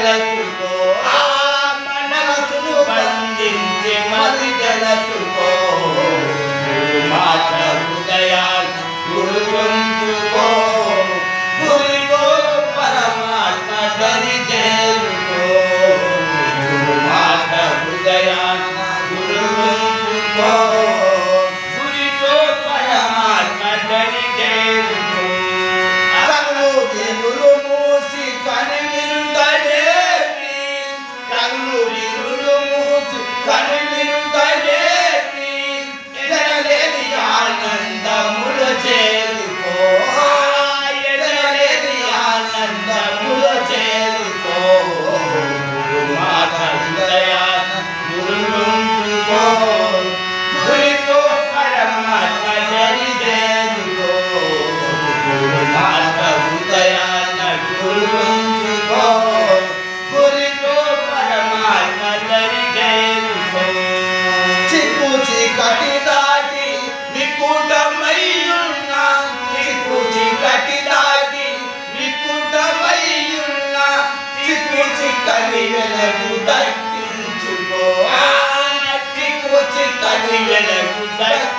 జలచుకో ఆ మనసును బంధించి మది జలచుకో. మాత్ర హృదయా గురువంచుకో గురికో పరమాత్మ ధని చేరుకో. గురు మాత హృదయా గురువంచుకో కనివెలకు దక్కించుకో దిక్కుచి కనివెలకు దక్కి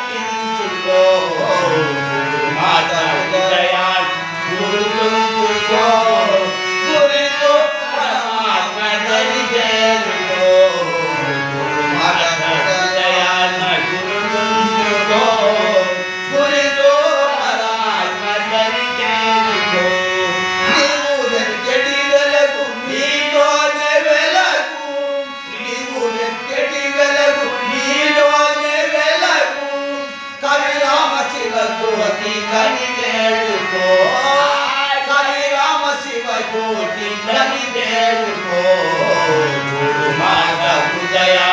Jaya